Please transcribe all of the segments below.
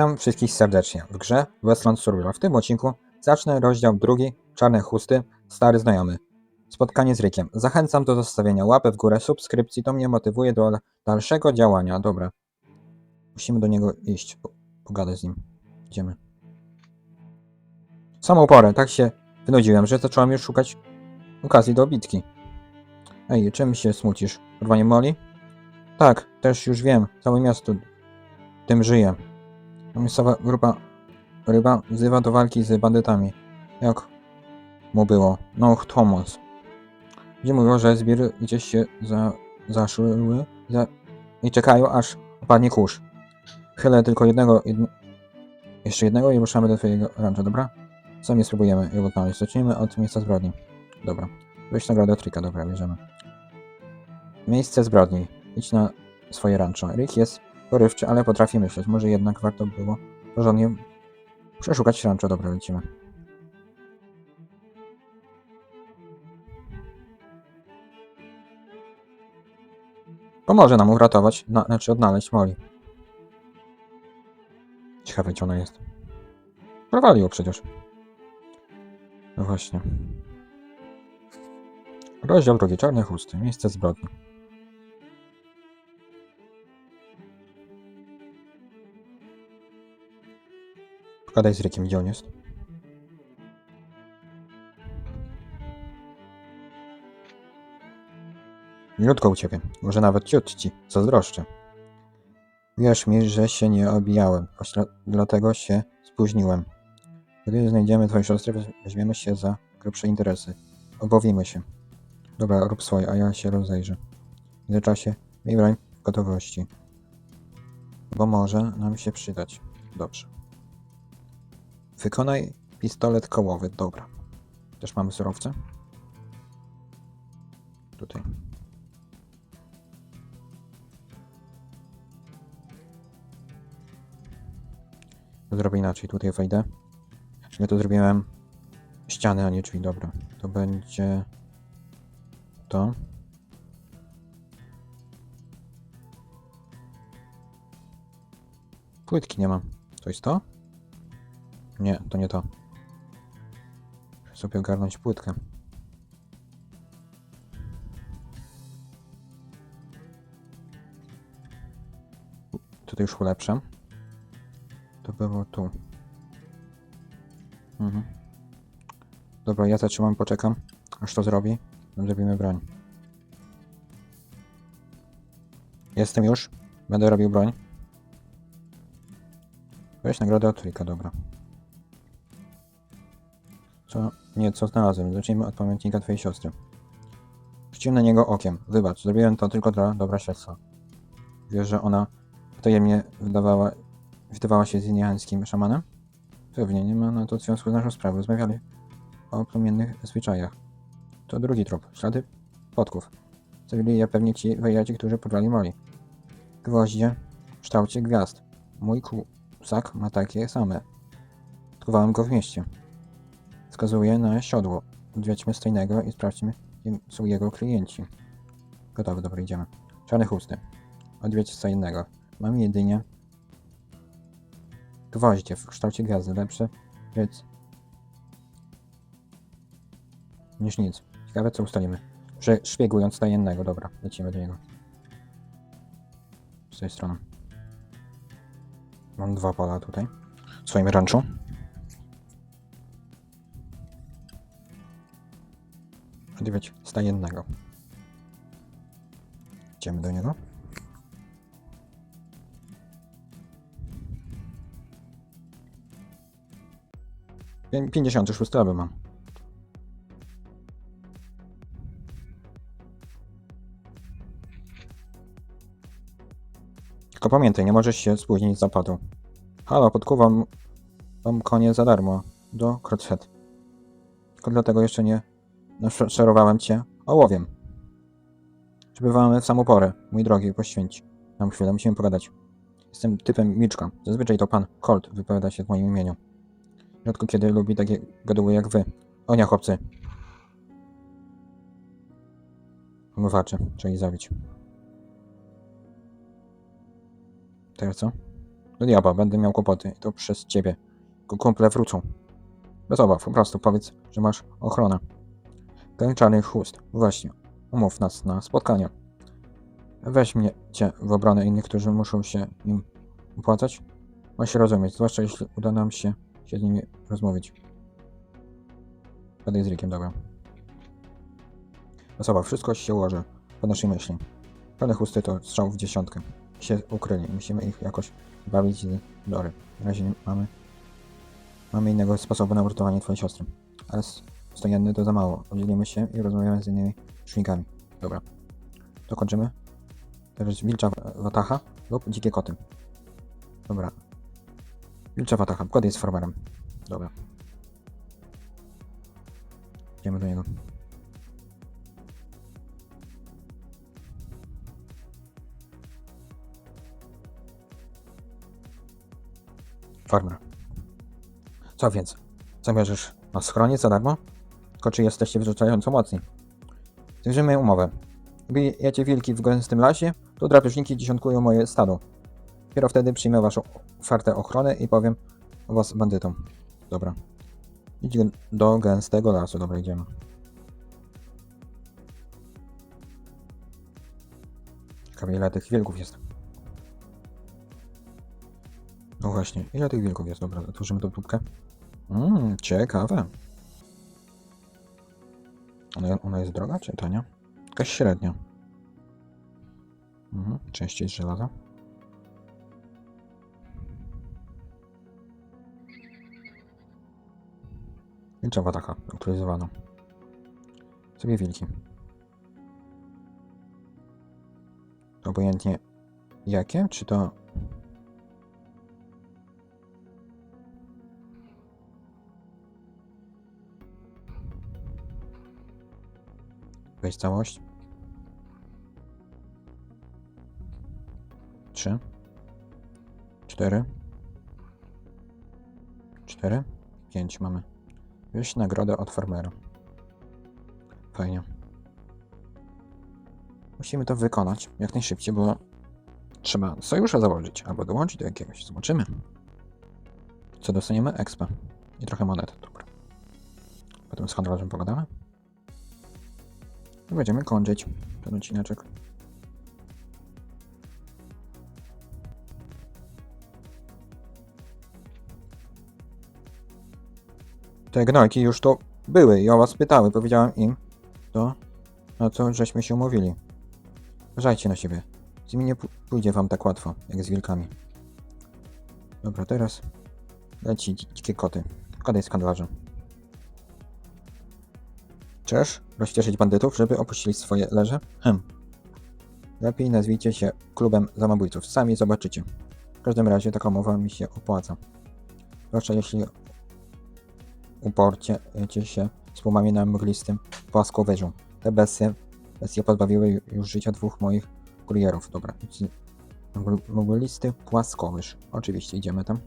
Witam wszystkich serdecznie w grze Westland Survival. W tym odcinku zacznę rozdział drugi, Czarne chusty, stary znajomy. Spotkanie z Rykiem. Zachęcam do zostawienia łapy w górę, subskrypcji, to mnie motywuje do dalszego działania. Dobra. Musimy do niego iść, po, pogadać z nim. Idziemy. Samą porę, tak się wynudziłem, że zacząłem już szukać okazji do bitki. Ej, czym się smucisz? Rwaniem moli? Tak, też już wiem. Całe miasto tym żyje. Miejscowa grupa ryba wzywa do walki z bandytami. Jak mu było? No, Thomas. Gdzie mówią, że zbiry gdzieś się za, zaszły za, i czekają, aż opadnie kurz. Chylę tylko jednego, jedno, jeszcze jednego i ruszamy do twojego rancha, dobra? Sami spróbujemy ją odnaleźć. Zacznijmy od miejsca zbrodni. Dobra. Weź nagrodę trika, dobra, bierzemy. Miejsce zbrodni. Idź na swoje rancho. Rick jest porywczy, ale potrafi myśleć. Może jednak warto było porządnie przeszukać rancho. Dobra, lecimy. Pomoże nam uratować, na, znaczy odnaleźć Molly. Ciekawe, gdzie ona jest. Prowalił przecież. No właśnie. Rozdział drugi. Czarne chusty. Miejsce zbrodni. Pogadaj z Rykiem, gdzie on jest. Milutko u ciebie. Może nawet ciut ci. Zazdroszczę. Wierz mi, że się nie obijałem. Dlatego się spóźniłem. Gdy znajdziemy twoją siostrę, weź- weźmiemy się za grubsze interesy. Obowimy się. Dobra, rób swoje, a ja się rozejrzę. W międzyczasie miej broń w gotowości. Bo może nam się przydać. Dobrze. Wykonaj pistolet kołowy. Dobra. Też mamy surowce? Tutaj. Zrobię inaczej. Tutaj wejdę. Ja tu zrobiłem ściany, a nie drzwi. Dobra. To będzie to. Płytki nie mam. To jest to? Nie, to nie to. Muszę sobie ogarnąć płytkę. Tutaj już ulepszam. To było tu. Mhm. Dobra, ja zatrzymam, poczekam, aż to zrobi. Zrobimy broń. Jestem już. Będę robił broń. Weź nagrodę od Trika, dobra. Co? Nie, co znalazłem? Zacznijmy od pamiętnika twojej siostry. Rzuciłem na niego okiem. Wybacz, zrobiłem to tylko dla dobra śledztwa. Wiesz, że ona potajemnie wydawała, wydawała się z indiańskim szamanem? Pewnie, nie ma na to związku z naszą sprawą. Rozmawiali o płomiennych zwyczajach. To drugi trop. Ślady podków. Zabili je pewnie ci wariaci, którzy porwali Moli. Gwoździe w kształcie gwiazd. Mój kusak ma takie same. Odkowałem go w mieście. Wskazuję na siodło. Odwiedźmy stojnego i sprawdźmy, kim są jego klienci. Gotowy, dobra, idziemy. Czarne chusty. Odwiedź stojnego. Mam jedynie gwoździe w kształcie gwiazdy. Lepsze, więc niż nic. Ciekawe, co ustalimy. Prze szpiegując tajemnego. Dobra, lecimy do niego. Z tej strony. Mam dwa pola tutaj. W swoim ranczu. Odbywać stajennego. Idziemy do niego. Pię- 56 level mam. Tylko pamiętaj, nie możesz się spóźnić z zapadu. Halo, podkuwam wam konie za darmo. Do Crotchet. Tylko dlatego jeszcze nie naszerowałem cię ołowiem. Przybywamy w samą porę, mój drogi, poświęć nam chwilę, musimy pogadać. Jestem typem Milczka. Zazwyczaj to pan Colt wypowiada się w moim imieniu. Rzadko kiedy lubi takie gaduły jak wy. O nie, chłopcy. Umywacze, trzeba ich zabić. Teraz co? Do diabła, będę miał kłopoty. I to przez ciebie. Ku- Kumple wrócą. Bez obaw, po prostu powiedz, że masz ochronę. Ten chust. Właśnie. Umów nas na spotkanie. Weź mnie cię w obronę innych, którzy muszą się im opłacać. Ma rozumieć, zwłaszcza jeśli uda nam się, się z nimi rozmówić. Gadaj z Rickiem, dobra. Osoba, wszystko się ułoży po naszej myśli. Pełne chusty to strzał w dziesiątkę. Się ukryli. Musimy ich jakoś bawić z Dory. Na razie nie mamy... Mamy innego sposobu na uratowanie twojej siostry. Ale s- stojenny to za mało. Podzielimy się i rozmawiamy z innymi szwingami. Dobra. To kończymy. Teraz wilcza wa- watacha lub dzikie koty. Dobra. Wilcza watacha. Kod jest farmerem. Dobra. Idziemy do niego. Farmer. Co więc? Zamierzysz nas schronić za darmo? Tylko czy jesteście wyrzucająco mocni? Zwierzymy umowę. Bijecie wilki w gęstym lasie, to drapieżniki dziesiątkują moje stado. Dopiero wtedy przyjmę waszą ofertę ochrony i powiem o was bandytom. Dobra. Idź do gęstego lasu. Dobra, idziemy. Ciekawe ile tych wilków jest. No właśnie, ile tych wilków jest? Dobra, otworzymy tą tubkę. Mmm, ciekawe. Ona, ona jest droga czy tania? Jakaś średnia. Mhm, częściej z żelaza. Wilczowa taka, aktualizowana. Sobie wilki. Obojętnie jakie? Czy to... Weź całość. Trzy. Cztery. Cztery. Pięć mamy. Wieś nagrodę od farmera. Fajnie. Musimy to wykonać jak najszybciej, bo trzeba sojusza założyć albo dołączyć do jakiegoś. Zobaczymy. Co dostaniemy? Expa. I trochę monet. Dobra. Potem z handlarzem pogadamy. I będziemy kończyć ten odcineczek. Te gnojki już to były i o was pytały. Powiedziałem im to, na co żeśmy się umówili. Uważajcie na siebie. Z nimi nie pójdzie wam tak łatwo, jak z wilkami. Dobra, teraz leci dzi- dzikie koty. Gadaj z handlarzem. Chcesz rozcieszyć bandytów, żeby opuścili swoje leże? Hm. Lepiej nazwijcie się klubem zamobójców. Sami zobaczycie. W każdym razie taka mowa mi się opłaca. Zwłaszcza jeśli uporcie się z płomami na mglistym płaskowyżu. Te bestie, bestie pozbawiły ju- już życia dwóch moich kurierów. Dobra. Mglisty płaskowyż. Oczywiście, idziemy tam.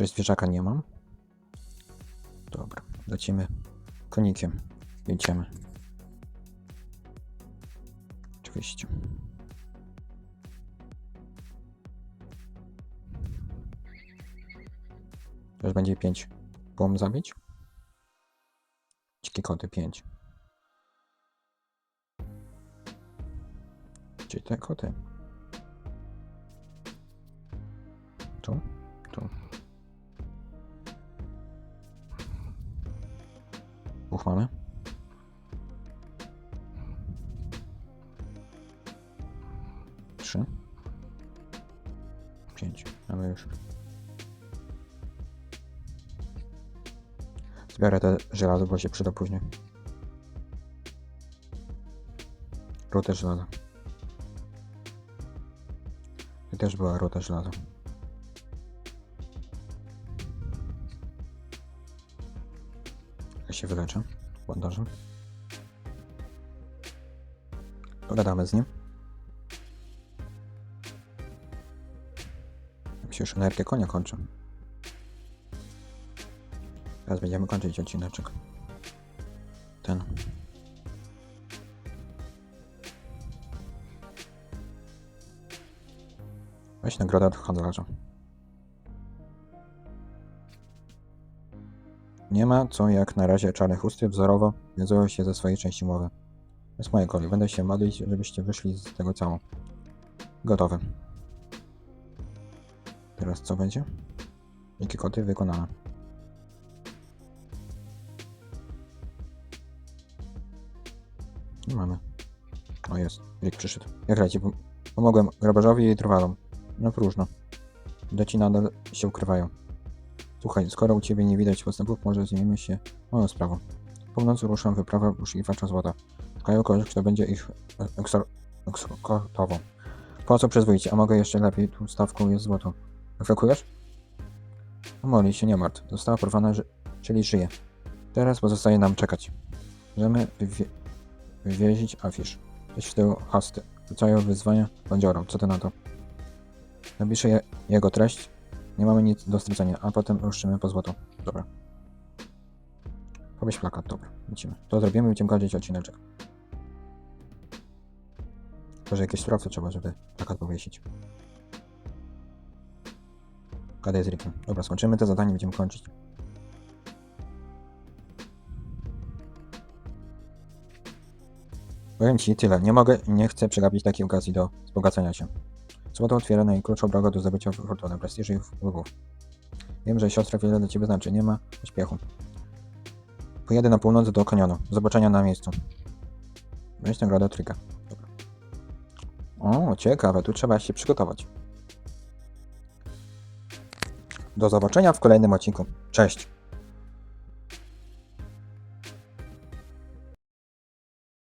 Jeszcze zwierzaka nie mam. Dobra, lecimy konikiem. Jedziemy. Oczywiście. Też będzie 5. Płom zabić? Dzikie koty 5. Gdzie te koty? Tu. Dwóch mamy. Trzy. Pięć. Mamy już. Zbiorę te żelazo, bo się przyda później. Rutę żelaza. Tu też była ruta żelaza. się wyleczy w bandażu. Pogadamy z nim. Jak się już energię konia kończy. Teraz będziemy kończyć odcineczek. Ten. Weź nagrodę od handlarza. Nie ma co jak na razie czarne chusty wzorowo wiązują się ze swojej części mowy. To jest moje kolej. Będę się modlić, żebyście wyszli z tego cało. Gotowe. Teraz co będzie? Jakie koty wykonane? Nie mamy. O jest, Rick przyszedł. Jak? Pom- Pomogłem grabarzowi i trwalom. No próżno. Deci nadal się ukrywają. Słuchaj, skoro u ciebie nie widać postępów, może zajmiemy się moją sprawą. Po nocy ruszam wyprawę poszukiwacza złota. Szukają kogoś, kto będzie ich e, eskortował. Po co przyzwoicie? A mogę jeszcze lepiej, tu stawką jest złoto. Reflekujesz? Moli się nie martw. Została porwana, ży- czyli żyje. Teraz pozostaje nam czekać. Możemy wywie- wywieźć afisz. Weź w tył hasty. Rzucają wyzwania bandziorom. Co ty na to? Napiszę je, jego treść. Nie mamy nic do stracenia, a potem ruszymy po złoto. Dobra. Powieś plakat, dobra. Lecimy. To zrobimy będziemy kończyć odcineczek. Może jakieś surowce trzeba, żeby plakat powiesić. Kada jest Rickiem. Dobra, skończymy te zadanie, będziemy kończyć. Powiem ci tyle. Nie mogę nie chcę przegapić takiej okazji do wzbogacenia się. Złoto otwiera najkrótszą drogę do zdobycia fortuny, prestiżu i wpływów. Wiem, że siostra wiele dla ciebie znaczy. Nie ma pośpiechu. Pojedę na północ do kanionu. Zobaczenia na miejscu. Weź nagrodę. Dobra. O, ciekawe. Tu trzeba się przygotować. Do zobaczenia w kolejnym odcinku. Cześć!